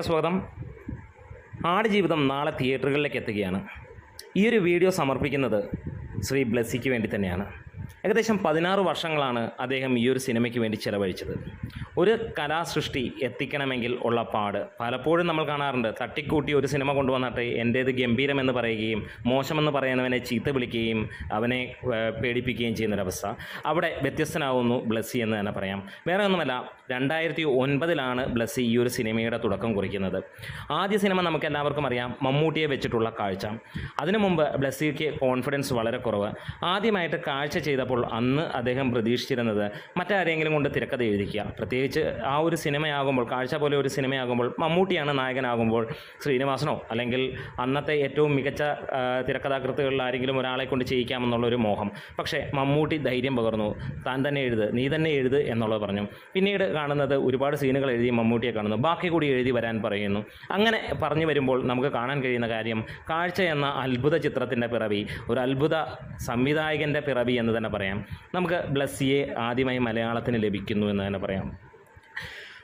സ്വാഗതം. ആടുജീവിതം നാളെ തിയേറ്ററുകളിലേക്ക് എത്തുകയാണ്. ഈ ഒരു വീഡിയോ സമർപ്പിക്കുന്നത് ശ്രീ ബ്ലസ്സിക്ക് വേണ്ടി തന്നെയാണ്. ഏകദേശം പതിനാറ് വർഷങ്ങളാണ് അദ്ദേഹം ഈ ഒരു സിനിമയ്ക്ക് വേണ്ടി ചിലവഴിച്ചത്. ഒരു കലാസൃഷ്ടി എത്തിക്കണമെങ്കിൽ ഉള്ള പാട് പലപ്പോഴും നമ്മൾ കാണാറുണ്ട്. തട്ടിക്കൂട്ടി ഒരു സിനിമ കൊണ്ടുവന്നിട്ട് എന്റേത് ഗംഭീരമെന്ന് പറയുകയും മോശമെന്ന് പറയുന്നവനെ ചീത്ത വിളിക്കുകയും അവനെ പേടിപ്പിക്കുകയും ചെയ്യുന്നൊരവസ്ഥ. അവിടെ വ്യത്യസ്തനാവുന്നു ബ്ലസ്സി എന്ന് തന്നെ പറയാം. വേറെ ഒന്നുമല്ല രണ്ടായിരത്തി ഒൻപതിലാണ് ബ്ലസ്സി ഈ ഒരു സിനിമയുടെ തുടക്കം കുറിക്കുന്നത്. ആദ്യ സിനിമ നമുക്ക് എല്ലാവർക്കും അറിയാം മമ്മൂട്ടിയെ വെച്ചിട്ടുള്ള കാഴ്ച. അതിനു മുമ്പ് ബ്ലസ്സിക്ക് കോൺഫിഡൻസ് വളരെ കുറവ്. ആദ്യമായിട്ട് കാഴ്ച ചെയ്തപ്പോൾ അന്ന് അദ്ദേഹം പ്രതീക്ഷിച്ചിരുന്നത് മറ്റാരെങ്കിലും കൊണ്ട് തിരക്കഥ എഴുതിക്കുക. പ്രത്യേകിച്ച് ആ ഒരു സിനിമയാകുമ്പോൾ കാഴ്ച പോലെ ഒരു സിനിമയാകുമ്പോൾ മമ്മൂട്ടിയാണ് നായകനാകുമ്പോൾ ശ്രീനിവാസനോ അല്ലെങ്കിൽ അന്നത്തെ ഏറ്റവും മികച്ച തിരക്കഥാകൃത്തുകളിൽ ആരെങ്കിലും ഒരാളെ കൊണ്ട് ചെയ്യിക്കാമെന്നുള്ളൊരു മോഹം. പക്ഷേ മമ്മൂട്ടി ധൈര്യം പകർന്നു. താൻ തന്നെ എഴുത് നീ തന്നെ എഴുത് എന്നുള്ളത് പറഞ്ഞു. പിന്നീട് കാണുന്നത് ഒരുപാട് സീനുകൾ എഴുതി മമ്മൂട്ടിയെ കാണുന്നു. ബാക്കി കൂടി എഴുതി വരാൻ പറയുന്നു. അങ്ങനെ പറഞ്ഞു വരുമ്പോൾ നമുക്ക് കാണാൻ കഴിയുന്ന കാര്യം കാഴ്ച എന്ന അത്ഭുത ചിത്രത്തിന്റെ പിറവി ഒരു അത്ഭുത സംവിധായകന്റെ പിറവി എന്ന് തന്നെ പറയാം. നമുക്ക് ബ്ലസ്സിയെ ആദ്യമായി മലയാളത്തിന് ലഭിക്കുന്നു എന്ന് തന്നെ പറയാം.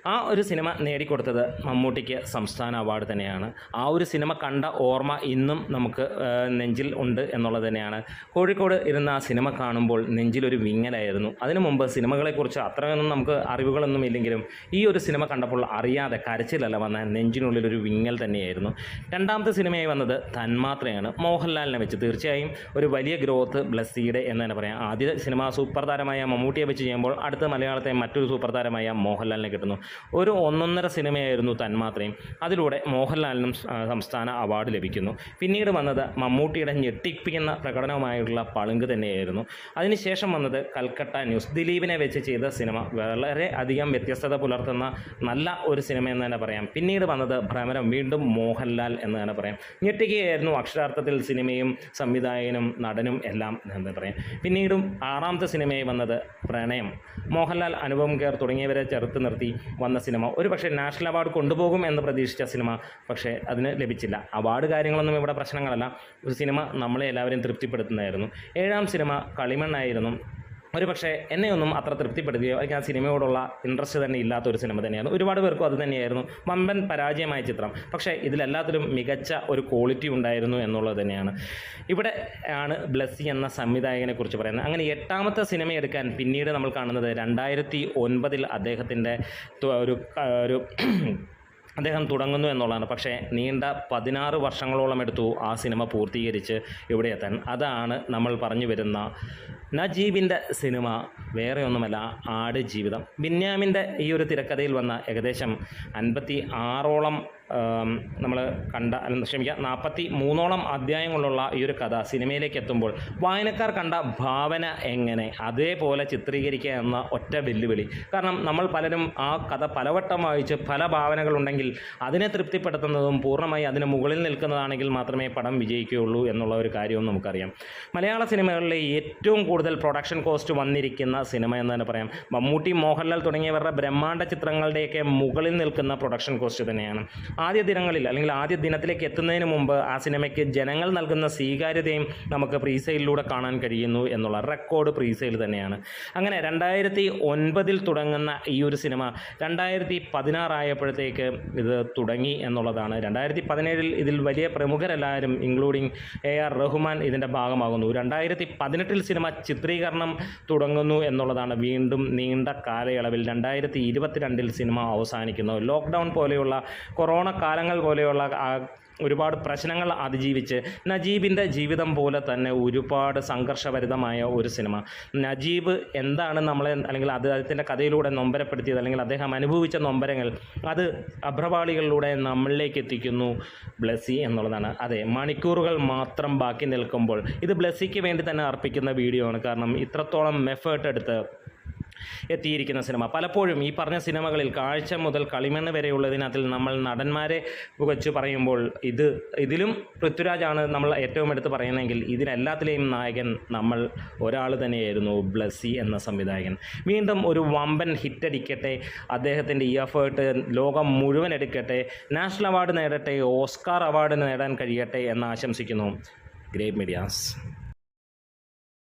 ആ ഒരു സിനിമ നേടിക്കൊടുത്തത് മമ്മൂട്ടിക്ക് സംസ്ഥാന അവാർഡ് തന്നെയാണ്. ആ ഒരു സിനിമ കണ്ട ഓർമ്മ ഇന്നും നമുക്ക് നെഞ്ചിൽ ഉണ്ട് എന്നുള്ളത് തന്നെയാണ്. കോഴിക്കോട് ഇരുന്ന ആ സിനിമ കാണുമ്പോൾ നെഞ്ചിലൊരു വിങ്ങലായിരുന്നു. അതിനു മുമ്പ് സിനിമകളെക്കുറിച്ച് അത്രയൊന്നും നമുക്ക് അറിവുകളൊന്നും ഇല്ലെങ്കിലും ഈ ഒരു സിനിമ കണ്ടപ്പോൾ അറിയാതെ കരച്ചിലല്ല വന്ന നെഞ്ചിനുള്ളിലൊരു വിങ്ങൽ തന്നെയായിരുന്നു. രണ്ടാമത്തെ സിനിമയായി വന്നത് തന്മാത്രയാണ്. മോഹൻലാലിനെ വെച്ച് തീർച്ചയായും ഒരു വലിയ ഗ്രോത്ത് ബ്ലസ്സിയുടെ എന്ന് തന്നെ പറയാം. ആദ്യ സിനിമ സൂപ്പർ താരമായ മമ്മൂട്ടിയെ വെച്ച് ചെയ്യുമ്പോൾ അടുത്ത മലയാളത്തെ മറ്റൊരു സൂപ്പർ താരമായ മോഹൻലാലിനെ കിട്ടുന്നു. ഒരു ഒന്നൊന്നര സിനിമയായിരുന്നു തന്മാത്രയും അതിലൂടെ മോഹൻലാലിനും സംസ്ഥാന അവാർഡ് ലഭിക്കുന്നു. പിന്നീട് വന്നത് മമ്മൂട്ടിയുടെ ഞെട്ടിപ്പിക്കുന്ന പ്രകടനവുമായുള്ള പളുങ്ക് തന്നെയായിരുന്നു. അതിനുശേഷം വന്നത് കൽക്കട്ട ന്യൂസ്. ദിലീപിനെ വെച്ച് ചെയ്ത സിനിമ വളരെ അധികം വ്യത്യസ്തത പുലർത്തുന്ന നല്ല ഒരു സിനിമ എന്ന് തന്നെ പറയാം. പിന്നീട് വന്നത് ഭ്രമരം വീണ്ടും മോഹൻലാൽ എന്ന് തന്നെ പറയാം. ഞെട്ടിക്കുകയായിരുന്നു അക്ഷരാർത്ഥത്തിൽ സിനിമയും സംവിധായകനും നടനും എല്ലാം എന്ന് പറയാം. പിന്നീടും ആറാമത്തെ സിനിമയായി വന്നത് പ്രണയം. മോഹൻലാൽ അനുപം കെയർ തുടങ്ങിയവരെ ചെറുത്ത് നിർത്തി വന്ന സിനിമ. ഒരു പക്ഷേ നാഷണൽ അവാർഡ് കൊണ്ടുപോകും എന്ന് പ്രതീക്ഷിച്ച സിനിമ പക്ഷേ അതിന് ലഭിച്ചില്ല. അവാർഡ് കാര്യങ്ങളൊന്നും ഇവിടെ പ്രശ്നങ്ങളല്ല. ഒരു സിനിമ നമ്മളെ എല്ലാവരെയും തൃപ്തിപ്പെടുത്തുന്നതായിരുന്നു. ഏഴാം സിനിമ കളിമണ്ണായിരുന്നു. ഒരു പക്ഷേ എന്നെയൊന്നും അത്ര തൃപ്തിപ്പെടുത്തുകയോ അല്ലെങ്കിൽ ആ സിനിമയോടുള്ള ഇൻട്രസ്റ്റ് തന്നെ ഇല്ലാത്ത ഒരു സിനിമ തന്നെയായിരുന്നു. ഒരുപാട് പേർക്കും അത് തന്നെയായിരുന്നു. വമ്പൻ പരാജയമായ ചിത്രം. പക്ഷേ ഇതിലെല്ലാത്തിലും മികച്ച ഒരു ക്വാളിറ്റി ഉണ്ടായിരുന്നു എന്നുള്ളത് തന്നെയാണ്. ഇവിടെ ആണ് ബ്ലസ്സി എന്ന സംവിധായകനെ കുറിച്ച് പറയുന്നത്. അങ്ങനെ എട്ടാമത്തെ സിനിമ എടുക്കാൻ പിന്നീട് നമ്മൾ കാണുന്നത് രണ്ടായിരത്തി ഒൻപതിൽ അദ്ദേഹത്തിന്റെ ഒരു ഒരു അദ്ദേഹം തുടങ്ങുന്നു എന്നുള്ളതാണ്. പക്ഷേ നീണ്ട പതിനാറ് വർഷങ്ങളോളം എടുത്തു ആ സിനിമ പൂർത്തീകരിച്ച് ഇവിടെ എത്താൻ. അതാണ് നമ്മൾ പറഞ്ഞു വരുന്ന നജീബിന്റെ സിനിമ വേറെ ഒന്നുമല്ല ആട് ജീവിതം ബിന്യാമിന്റെ ഈ ഒരു തിരക്കഥയിൽ വന്ന ഏകദേശം അൻപത്തി ആറോളം നമ്മൾ കണ്ട ക്ഷമിക്കാം നാൽപ്പത്തി മൂന്നോളം അധ്യായങ്ങളുള്ള ഈ ഒരു കഥ സിനിമയിലേക്ക് എത്തുമ്പോൾ വായനക്കാർ കണ്ട ഭാവന എങ്ങനെ? അതേപോലെ ചിത്രീകരിക്കുക എന്ന ഒറ്റ വെല്ലുവിളി. കാരണം നമ്മൾ പലരും ആ കഥ പലവട്ടം വായിച്ച് പല ഭാവനകളുണ്ടെങ്കിൽ അതിനെ തൃപ്തിപ്പെടുത്തുന്നതും പൂർണമായി അതിന് മുകളിൽ നിൽക്കുന്നതാണെങ്കിൽ മാത്രമേ പടം വിജയിക്കുകയുള്ളൂ എന്നുള്ള ഒരു കാര്യവും നമുക്കറിയാം. മലയാള സിനിമകളിലെ ഏറ്റവും കൂടുതൽ പ്രൊഡക്ഷൻ കോസ്റ്റ് വന്നിരിക്കുന്ന സിനിമ എന്ന് തന്നെ പറയാം. മമ്മൂട്ടി മോഹൻലാൽ തുടങ്ങിയവരുടെ ബ്രഹ്മാണ്ഡ ചിത്രങ്ങളുടെയൊക്കെ മുകളിൽ നിൽക്കുന്ന പ്രൊഡക്ഷൻ കോസ്റ്റ് തന്നെയാണ്. ആദ്യ ദിനങ്ങളിൽ അല്ലെങ്കിൽ ആദ്യ ദിനത്തിലേക്ക് എത്തുന്നതിന് മുമ്പ് ആ സിനിമയ്ക്ക് ജനങ്ങൾ നൽകുന്ന സ്വീകാര്യതയും നമുക്ക് പ്രീസെയിലൂടെ കാണാൻ കഴിയുന്നു എന്നുള്ള റെക്കോർഡ് പ്രീസെയിൽ തന്നെയാണ്. അങ്ങനെ രണ്ടായിരത്തി ഒൻപതിൽ തുടങ്ങുന്ന ഈ ഒരു സിനിമ രണ്ടായിരത്തി പതിനാറായപ്പോഴത്തേക്ക് ഇത് തുടങ്ങി എന്നുള്ളതാണ്. രണ്ടായിരത്തി പതിനേഴിൽ ഇതിൽ വലിയ പ്രമുഖരെല്ലാവരും ഇൻക്ലൂഡിങ് എ ആർ റഹ്മാൻ ഇതിന്റെ ഭാഗമാകുന്നു. രണ്ടായിരത്തി പതിനെട്ടിൽ സിനിമ ചിത്രീകരണം തുടങ്ങുന്നു എന്നുള്ളതാണ് വീണ്ടും നീണ്ട കാലയളവിൽ രണ്ടായിരത്തി ഇരുപത്തിരണ്ടിൽ സിനിമ അവസാനിക്കുന്നു. ലോക്ക്ഡൗൺ പോലെയുള്ള കൊറോണ കാലങ്ങൾ പോലെയുള്ള ഒരുപാട് പ്രശ്നങ്ങൾ അതിജീവിച്ച് നജീബിന്റെ ജീവിതം പോലെ തന്നെ ഒരുപാട് സംഘർഷഭരിതമായ ഒരു സിനിമ. നജീബ് എന്താണ് നമ്മളെ അല്ലെങ്കിൽ അദ്ദേഹത്തിന്റെ കഥയിലൂടെ നൊമ്പരപ്പെടുത്തിയത് അല്ലെങ്കിൽ അദ്ദേഹം അനുഭവിച്ച നൊമ്പരങ്ങൾ അത് അഭ്രപാളികളിലൂടെ നമ്മളിലേക്ക് എത്തിക്കുന്നു. ബ്ലസ്സി എന്നുള്ളതാണ്. അതെ മണിക്കൂറുകൾ മാത്രം ബാക്കി നിൽക്കുമ്പോൾ ഇത് ബ്ലസ്സിക്ക് വേണ്ടി തന്നെ അർപ്പിക്കുന്ന വീഡിയോ ആണ്. കാരണം ഇത്രത്തോളം എഫേർട്ട് എടുത്ത് എത്തിയിരിക്കുന്ന സിനിമ. പലപ്പോഴും ഈ പറഞ്ഞ സിനിമകളിൽ കാഴ്ച മുതൽ കളിമണ്ണ് വരെയുള്ളതിനകത്തിൽ നമ്മൾ നടന്മാരെ പുകച്ചു പറയുമ്പോൾ ഇത് ഇതിലും പൃഥ്വിരാജാണ് നമ്മൾ ഏറ്റവും എടുത്ത് പറയുന്നതെങ്കിൽ ഇതിനെല്ലാത്തിലെയും നായകൻ നമ്മൾ ഒരാൾ തന്നെയായിരുന്നു ബ്ലസ്സി എന്ന സംവിധായകൻ. വീണ്ടും ഒരു വമ്പൻ ഹിറ്റടിക്കട്ടെ അദ്ദേഹത്തിന്റെ ഈ എഫേർട്ട് ലോകം മുഴുവൻ എടുക്കട്ടെ നാഷണൽ അവാർഡ് നേടട്ടെ ഓസ്കാർ അവാർഡ് നേടാൻ കഴിയട്ടെ എന്ന് ആശംസിക്കുന്നു. Great medias.